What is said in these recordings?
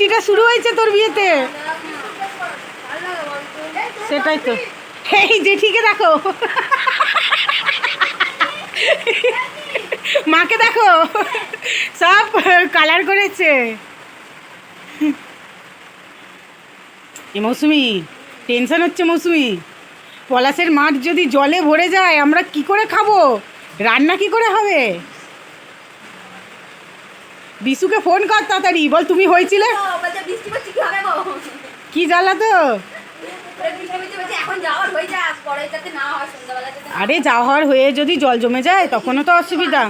বৃষ্টিটা শুরু হয়েছে তোর বিয়েতে? সেটাই তো। এই জেঠিকে দেখো। মাকে দেখো। সব কালার করেছে। এ মৌসুমি টেনশন হচ্ছে মৌসুমি। পলাশের মাঠ যদি জলে ভরে যায়, আমরা কি করে খাব? রান্না কি করে হবে? বিশুকে ফোন কর তাড়াতাড়ি বল তুমি হয়েছিলে? কি হবে গো? কি জ্বালা তো? আরে যাওয়ার হয়ে যদি জল জমে যায় তখনও তো অসুবিধা।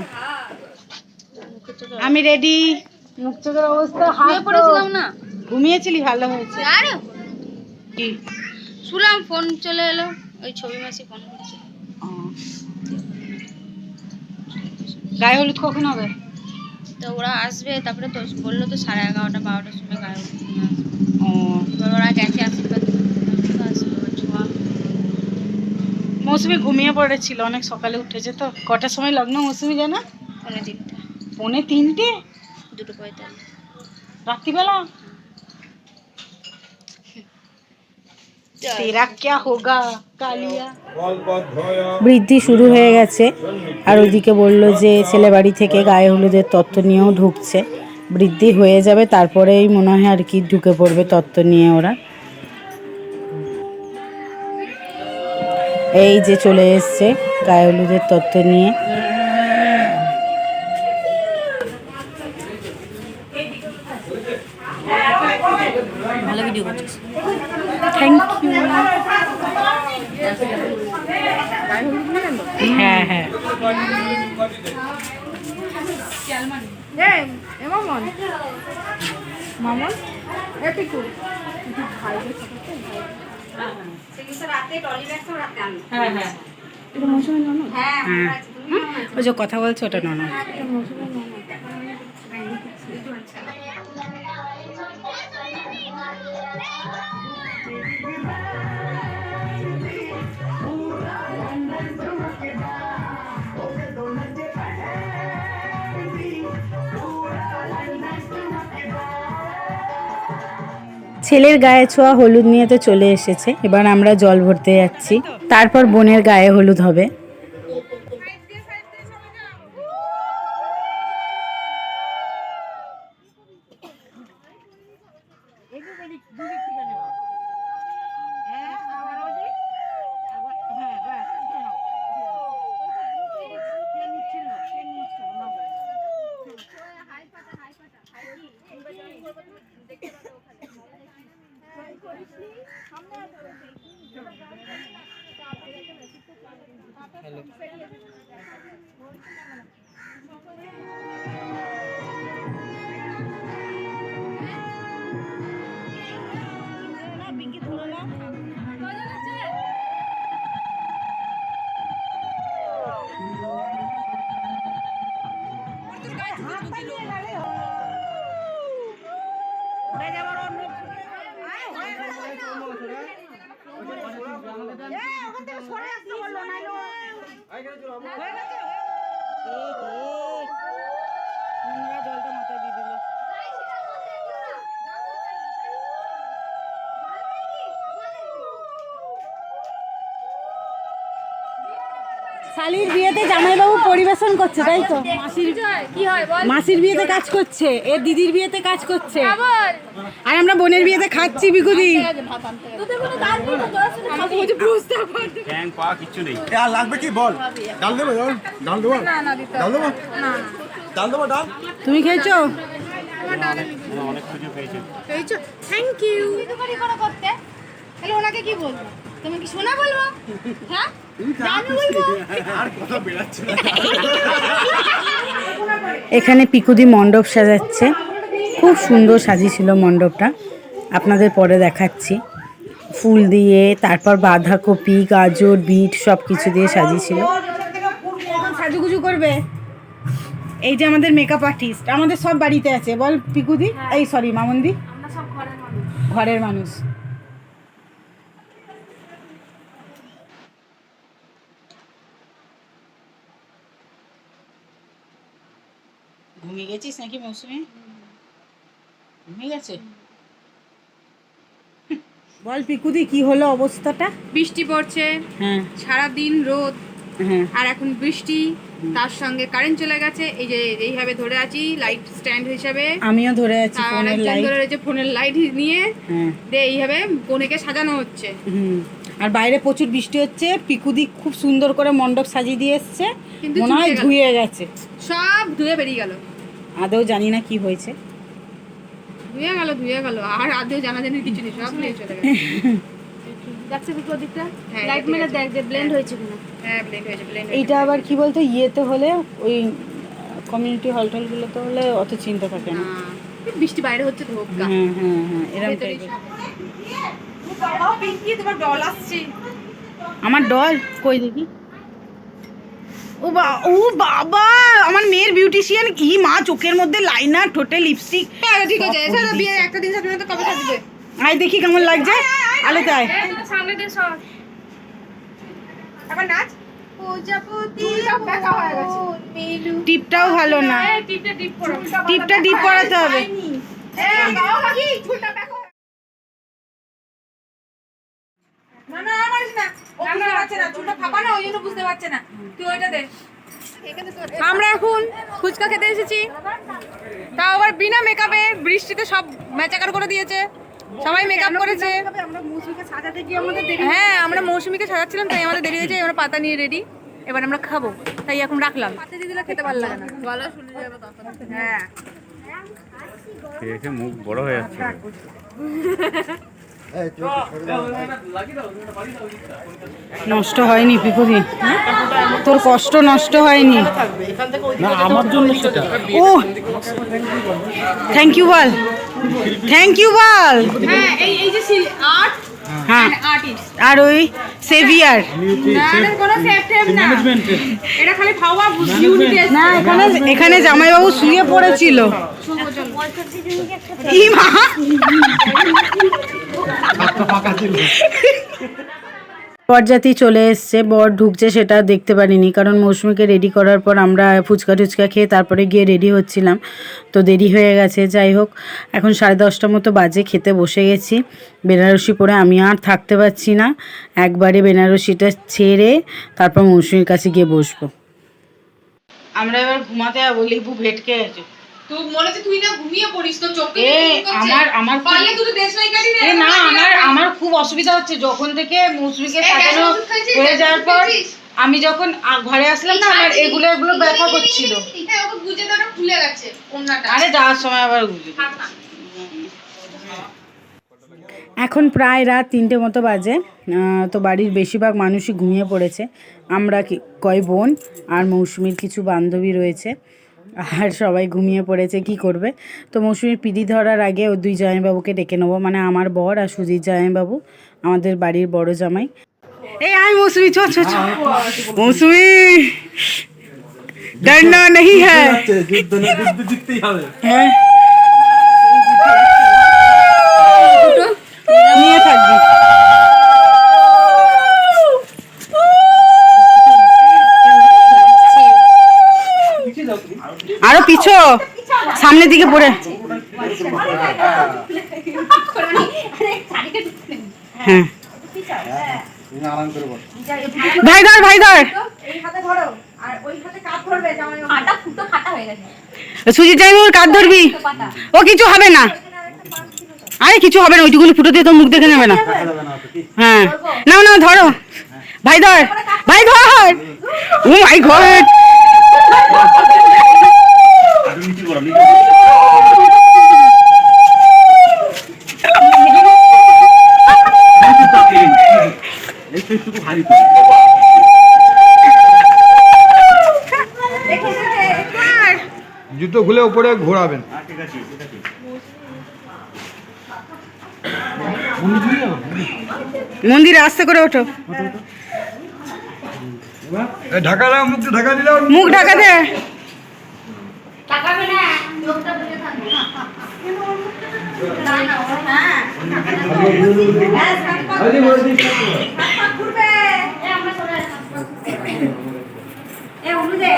আমি রেডি মুখ চোখের অবস্থা শুয়ে পড়েছিলাম না? ঘুমিয়েছিলি ভালো হয়েছে। আর! কি? শুলাম ফোন চলে এলো ওই ছবি মাসি ফোন করছে। গায়ে হলুদ কখন হবে? তো ওরা আসবে তারপরে তো বলল তো সাড়ে এগারোটা বারোটার সময় গায়ে ও। এবার ওরা গেছে আশীর্বাদ মৌসুমি ঘুমিয়ে পড়েছিল অনেক সকালে উঠেছে তো। কটার সময় লগ্ন মৌসুমি জানা? পৌনে তিনটে। পৌনে তিনটে? দুটো পঁয়তাল্লিশ। রাত্রিবেলা তেরা ক্যা হোগা কালিয়া বৃদ্ধি শুরু হয়ে গেছে। আর ওদিকে বলল যে, ছেলে বাড়ি থেকে গায়ে হলুদের তত্ত্ব নিয়েও ঢুকছে। বৃদ্ধি হয়ে যাবে, তারপরেই মনে হয় আর কি ঢুকে পড়বে তত্ত্ব নিয়ে ওরা। এই যে চলে এসছে গায়ে হলুদের তত্ত্ব নিয়ে। ভালো ভিডিও করছিস। থ্যাংক ইউ হ্যাঁ হ্যাঁ। হ্যাঁ হ্যাঁ। হ্যাঁ ওই যে কথা বলছে ওটা নন ছেলের গায়ে ছোঁয়া হলুদ নিয়ে তো চলে এসেছে। এবার আমরা জল ভরতে যাচ্ছি। তারপর বোনের গায়ে হলুদ হবে। জলটা মাথায় দিয়ে দিল শালির বিয়েতে জামাইবাবু পরিবেশন করছে তাই তো? মাসির কি হয় বল? মাসির বিয়েতে কাজ করছে এর দিদির বিয়েতে কাজ করছে। আর আমরা বোনের বিয়েতে খাচ্ছি বিকুদি এ, দেবো ডাল। তুমি খেয়েছো? থ্যাংক ইউ করতে। তাহলে ওনাকে কি বলব? তুমি কি শোনা বলব? হ্যাঁ? এখানে পিকুদি মণ্ডপ সাজাচ্ছে। খুব সুন্দর সাজিয়েছিল মণ্ডপটা। আপনাদের পরে দেখাচ্ছি। ফুল দিয়ে তারপর বাঁধাকপি গাজর বিট সব কিছু দিয়ে সাজিয়েছিল। সাজুগুজু করবে? এই যে আমাদের মেকআপ আর্টিস্ট আমাদের সব বাড়িতে আছে। বল পিকুদি। এই সরি মামন্দি। আমরা সব ঘরের মানুষ। ঘুমিয়ে গেছিস নাকি মৌসুমি? ঠিক আছে বল পিকুদি কি হলো অবস্থাটা? বৃষ্টি পড়ছে হ্যাঁ। সারা দিন রোদ হ্যাঁ। আর এখন বৃষ্টি তার সঙ্গে কারেন্ট চলে গেছে এই যে এইভাবে ধরে আছি লাইট স্ট্যান্ড হিসাবে। আমিও ধরে আছি ফোনের লাইট ধরে রয়েছে ফোনের লাইট নিয়ে। হ্যাঁ। দিয়ে এইভাবে কনেকে সাজানো হচ্ছে। হুম। আর বাইরে প্রচুর বৃষ্টি হচ্ছে পিকুদি খুব সুন্দর করে মণ্ডপ সাজিয়ে দিয়ে এসছে। কিন্তু মনে হয় ধুয়ে গেছে। সব ধুয়ে বেরিয়ে গেল। আদৌ জানি না কি হয়েছে। ধুয়ে গেল ধুয়ে গেল। আর আদেও জানা জানি কিছু নেই সব নিয়ে চলে গেল। দেখছে দুটো দিকটা? হ্যাঁ, লাইট মেরে দেখ। যে ব্লেন্ড হয়েছে কিনা। হ্যাঁ ব্লেন্ড হয়েছে ব্লেন্ড এইটা আবার কি বলতো ইয়েতে হলে ওই কমিউনিটি হল টলগুলোতে হলে অত চিন্তা থাকে না। বৃষ্টি বাইরে হচ্ছে তো হোক হ্যাঁ হ্যাঁ হ্যাঁ এরকম টাইপের। তোমার ডল আসছে? আমার ডল কই দেখি? ও বা ও বাবা আমার মেয়ের বিউটিশিয়ান কি মা চোখের মধ্যে লাইনার ঠোঁটে লিপস্টিক হ্যাঁ ঠিক আছে এছাড়া বিয়ে একটা দিন সাথে তো কবে সাজবে আয় দেখি কেমন লাগছে। আলোতে আয়। সামনে দিয়ে সর আবার নাচ? হয়ে টিপটাও ভালো না। টিপটা টিপ টিপটা ডিপ করাতে হবে এই বাবা কি চুলটা দেখা না না আমার না ও বুঝতে পারছে না চুলটা ফাঁপা না ওই জন্য বুঝতে পারছে না। তুই ওইটা দে। আমরা এখন ফুচকা খেতে এসেছি। তাও আবার বিনা মেকআপে বৃষ্টিতে সব ম্যাচাকার করে দিয়েছে। সবাই মেকআপ করেছে। আমরা মুসুকে সাজাতে গিয়ে আমাদের দেরি হ্যাঁ আমরা মৌসুমীকে সাজাচ্ছিলাম তাই আমাদের দেরি হয়েছে আমরা পাতা নিয়ে রেডি এবার আমরা খাব তাই এখন রাখলাম। পাতা খেতে ভালো লাগে না। গলা শুনে যাবে হ্যাঁ। মুখ বড় হয়ে যাচ্ছে। নষ্ট হয়নি পিকুদি তোর কষ্ট নষ্ট হয়নি। ও থ্যাংক ইউ বল থ্যাংক ইউ বল। হ্যাঁ এই এই যে আর্ট হ্যাঁ আর্টিস্ট আর ওই সেভিয়ার। না কোনো সেফ টেপ না এটা খালি খাওয়া ইউনিট না এখানে এখানে জামাইবাবু শুয়ে পড়েছিল। ই মা। বরযাত্রী চলে এসছে, বর ঢুকছে সেটা দেখতে পারিনি, কারণ মৌসুমিকে রেডি করার পর আমরা ফুচকা টুচকা খেয়ে তারপরে গিয়ে রেডি হচ্ছিলাম। তো দেরি হয়ে গেছে, যাই হোক, এখন সাড়ে দশটা মতো বাজে, খেতে বসে গেছি। বেনারসি পরে আমি আর থাকতে পারছি না, একবারে বেনারসিটা ছেড়ে তারপর মৌসুমির কাছে গিয়ে বসবো। আমরা এবার ঘুমাতে যাব, লিপু ভেটকে আছে তুই মনে হচ্ছে তুই না ঘুমিয়ে পড়িস তো চোখে আমার আমার খুব- পারলে তুই দেশ কাটি এ না আমার আমার খুব অসুবিধা হচ্ছে। যখন থেকে গ্যাসের সাজানো হয়ে যাওয়ার পর আমি যখন ঘরে আসলাম না আমার এগুলো এগুলো ব্যথা করছিল। হ্যাঁ তো খুলে গেছে আরে যাওয়ার সময় আবার না। এখন প্রায় রাত তিনটে মতো বাজে। আহ, তো বাড়ির বেশিরভাগ মানুষই ঘুমিয়ে পড়েছে। আমরা কয় বোন আর মৌসুমীর কিছু বান্ধবী রয়েছে। আর সবাই ঘুমিয়ে পড়েছে কি করবে তো মৌসুমীর পিড়ি ধরার আগে ওই দুই জামাইবাবুকে ডেকে নেবো মানে আমার বর আর সুজিত জামাইবাবু আমাদের বাড়ির বড় জামাই এই আয় মৌসুমি চ চ চ মৌসুমি ডরনা नहीं है আরও পিছো, সামনের দিকে পড়ে। হ্যাঁ। ভাই ধর ভাই ধর। সুজিত টাইম ওর ধরবি? ও কিছু হবে না। আরে কিছু হবে না, ওইটুকুনি ফুটো দিয়ে তো মুখ দেখে নেবে না। হ্যাঁ। নাও নাও, ধরো। ভাই ধর ভাই ধর। ও মাই গড জুতো খুলে উপরে ঘোরাবেন। মন্দিরে আস্তে করে ওঠো। ঢাকা মুখটা ঢাকা দিলাম মুখ ঢাকা দে তাকাবে না লোকটা বুঝে থাকবে না না ও হ্যাঁ এ আমরা চলে আসলাম এ অনুদে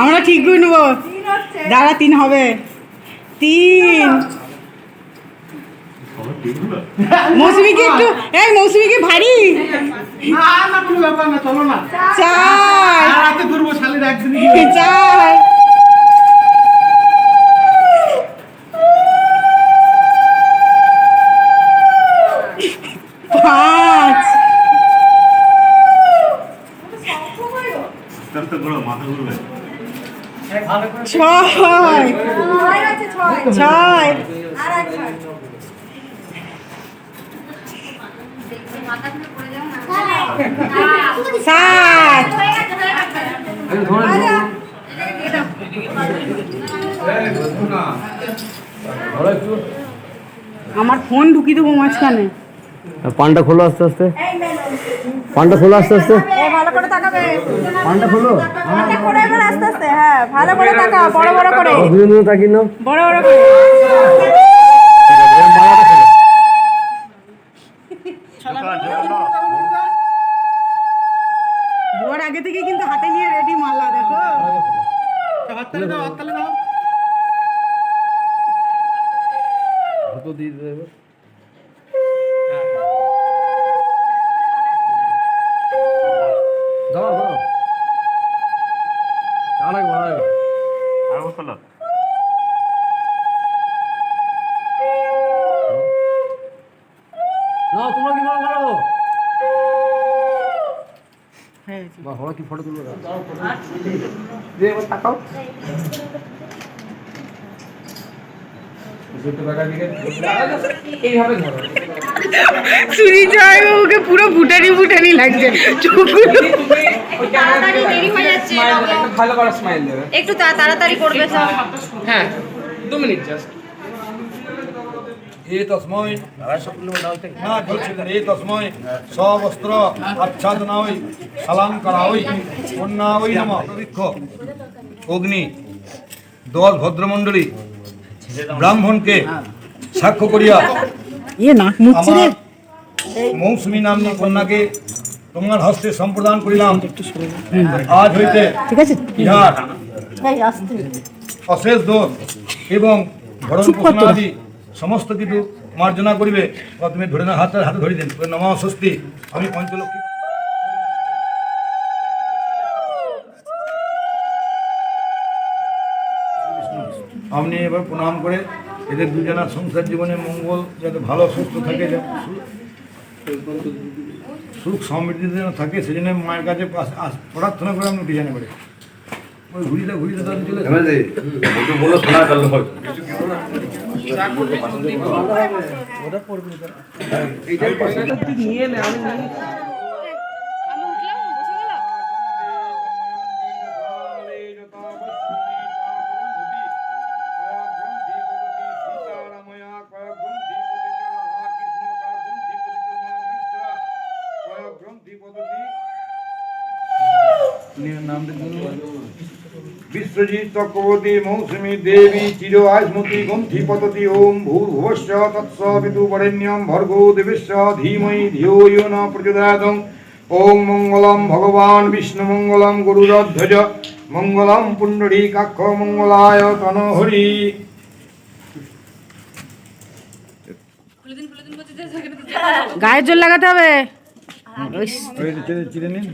আমরা ঠিক করে নেব দাঁড়া তিন হবে তিন মৌসুমিকে একটু এই মৌসুমিকে ভারী? চার পাঁচ। ছয়। ছয়। সাত। আমার ফোন ঢুকিয়ে দেবো মাঝখানে। পানটা খোলো আস্তে আস্তে। পানটা খোলো আস্তে আস্তে। ভালো করে তাকাবে। পানটা খোলো। করে এবার আস্তে আস্তে হ্যাঁ ভালো করে বড় বড় করে। বড় বড় করে বর আগে থেকে কিন্তু হাতে নিয়ে রেডি মালা দেখো হাততালি দাও হাততালি দাও হাতও দিয়ে দেবে দাও দাও। আরেক আরেক আর খোলো নাও তোমরা কি করো করো হ্যাঁ বা কি ফটো তুলবে? জয়বাবুকে পুরো ফুটানি ফুটানি লাগছে। চোখগুলো তাড়াতাড়ি দেরি ভালো করে স্মাইল দেবে। একটু তাড়াতাড়ি করবে সব। হ্যাঁ। দু মিনিট জাস্ট অগ্নি দশ ভদ্রমণ্ডলী ব্রাহ্মণকে সাক্ষ্য করিয়া ইয়ে আমার মৌসুমী নামনী কন্যাকে তোমার হস্তে সম্প্রদান করিলাম। আজ হইতে ইহার অশেষ দোষ এবং ভরণ তোরা। পোষণাদি সমস্ত কিছু মার্জনা করিবে। বা তুমি ধরে না হাতে হাতে ধরে দেন নমা স্বস্তি। আমি পঞ্চলক্ষ্মী। আপনি এবার প্রণাম করে এদের দুজনের সংসার জীবনে মঙ্গল যাতে ভালো সুস্থ থাকে সুখ সমৃদ্ধি যেন থাকে সেজন্য মায়ের কাছে প্রার্থনা করে আমি ডিজাইনে করে ওই তাদের চলে আসে। নিয়ে নে আমি বিশ্বজিৎ চক্রবর্তী মৌসুমী দেবী চির আয়স্মতি গ্রন্থি পততি ওম ভূর্ভুবস্য তৎস বিদু বরেণ্যম ভর্গো দেবস্য ধীমহি ধিয়ো ইয় ন প্রচোদয়াৎ ওম মঙ্গলম ভগবান বিষ্ণু মঙ্গলম গরুরধ্বজ। মঙ্গলম পুণ্ডরীকাক্ষ মঙ্গলায় তনহরি। গায়ের জল লাগাতে হবে?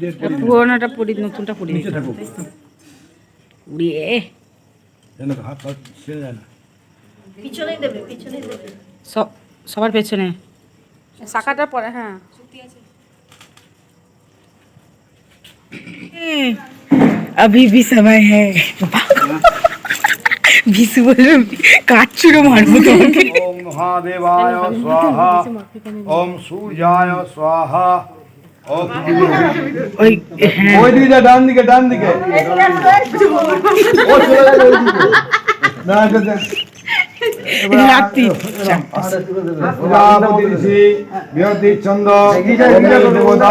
দিয়ে পুরোনোটা পরি নতুনটা থাকুক। উড়িয়ে যেন হাত হাত ছেড়ে যায় না পিছনেই দেবে পিছনেই দেবে সব সবার পেছনে শাখাটা পরে হ্যাঁ अभी भी समय है বিশু বলল কাটছুড়ো মারবো তোমাকে ওম মহাদেবায় স্বাহা ওম সূর্যায় স্বাহা ওম ওই হ্যাঁ ওই দিকে যা ডান দিকে ডান দিকে না দেখ। রাত্রি বৃহতি চন্দ্র দেবতা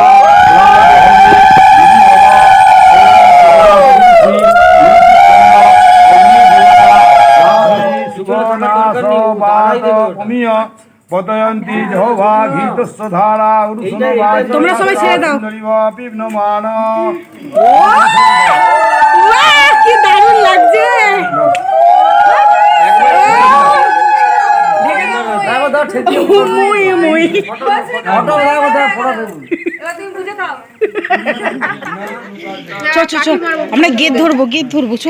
পতয়ন্তি জহবা ঘৃতস্য ধারা তোমরা সবাই ছেড়ে দাও। পিবনমান কি দারুণ লাগছে। মুই মুই এবার তুমি বুঝে দাও চ চ চ আমরা গেট ধরবো গেট ধরবো চ।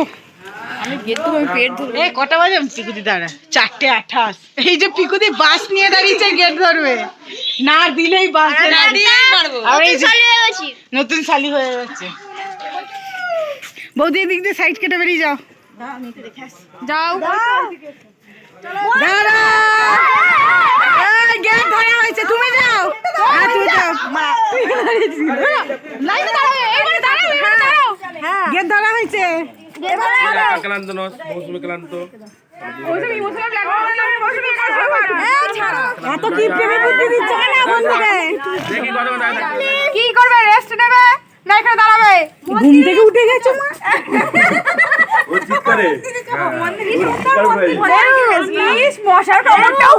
আমি গেট আমি পেট ধরবো এই কটা বাজে? পিকুদি দাঁড়া। চারটে আঠাশ। এই যে পিকুদি বাস নিয়ে দাঁড়িয়েছে গেট ধরবে। না দিলেই বাস না দিলেই পারব। আর এই যে নতুন শালি হয়ে যাচ্ছে বৌদি এদিক দিয়ে সাইড কেটে বেরিয়ে যাও। যাও। দাঁড়া। এই, গেট ধরা হয়েছে। তুমি যাও। হ্যাঁ তুমি যাও। লাইনে দাঁড়াবে এইবারে দাঁড়াও এইবারে গেট ধরা হয়েছে। ক্লান্ত নস মৌসুমি ক্লান্ত কি করবে রেস্ট নেবে না এখানে দাঁড়াবে ঘুম থেকে উঠে গেছো মা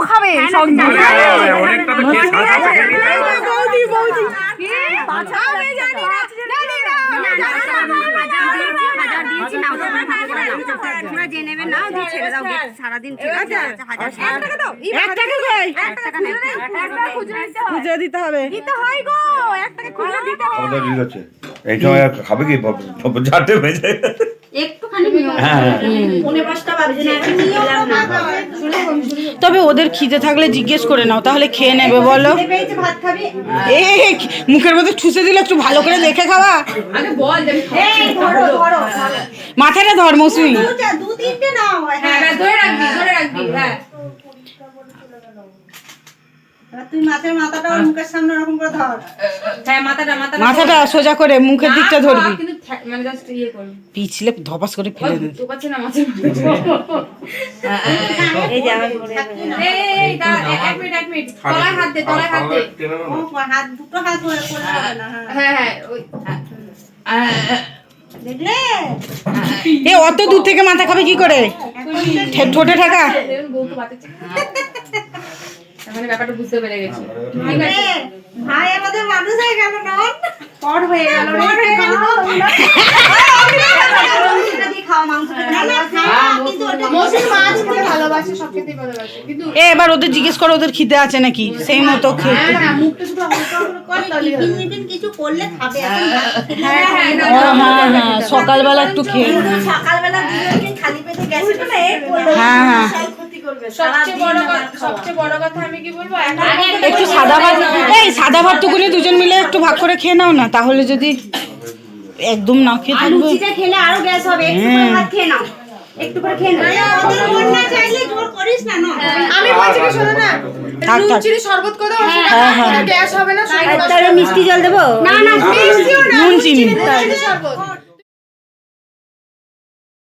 খাবে টাকা দাও এক টাকা কই? এক টাকা নেই হয়। খুঁজে দিতে হবে। দিতে হয় গো এক টাকা খুচরো দিতে হয়। ঠিক আছে। এই সময় খাবে কি? চারটে বেজে একটুখানি পনেরো পাঁচটা বাজে না এখন নিলাম না। তবে ওদের খিদে থাকলে জিজ্ঞেস করে নাও তাহলে খেয়ে নেবে বলো। এ মুখের মধ্যে ঠুসে দিলে একটু ভালো করে দেখে খাওয়া। আগে বল যে আমি এই ধরো ধরো। মাথাটা ধর মৌসুমি। মাথাটা সোজা করে মুখের দিকটা ধরবি। কিন্তু থ্যা- মানে জাস্ট ইয়ে পিছলে ধপাস করে ফেলে দেবে এ- হয়ে হ্যাঁ হ্যাঁ। এ অত দূর থেকে মাথা খাবে কি করে? ঠোঁটে ঠেকা? তাহলে ব্যাপারটা বুঝতে পেরে গেছি এ, ভাই আমাদের মানুষ হয়ে গেল নন পর হয়ে গেল রে মাংসটা দিয়ে খাও মাংসটা না না খাও কিন্তু ওটা মৌসুমি মাছ খেতে ভালোবাসে সব খেতেই ভালোবাসে কিন্তু এ এবার ওদের জিজ্ঞেস করো ওদের খিদে আছে নাকি সেই মতো হ্যাঁ হ্যাঁ হ্যাঁ হ্যাঁ হ্যাঁ হ্যাঁ সকালবেলা একটু খেয়ে হ্যাঁ, হ্যাঁ। বিশাল ক্ষতি করবে সবচেয়ে বড় সবচেয়ে বড় কথা আমি কি বলব? একটু সাদা ভাত এই সাদা ভাতটুকুনি দুজন মিলে একটু ভাগ করে খেয়ে নাও না তাহলে যদি একদম না খেয়ে আর থাকবে। লুচিটা খেলে আরও গ্যাস হবে একটু করে ভাত খেয়ে নাও। একটু করে খেয়ে নাও। ওদের মন না চাইলে জোর করিস না না আমি বলছি কি শোনো না থাক, নুন শরবত করে হ্যাঁ, হ্যাঁ। গ্যাস হবে না তাহলে মিষ্টি জল দেবো? না না মিষ্টিও না নুন নুন চিনি। শরবত।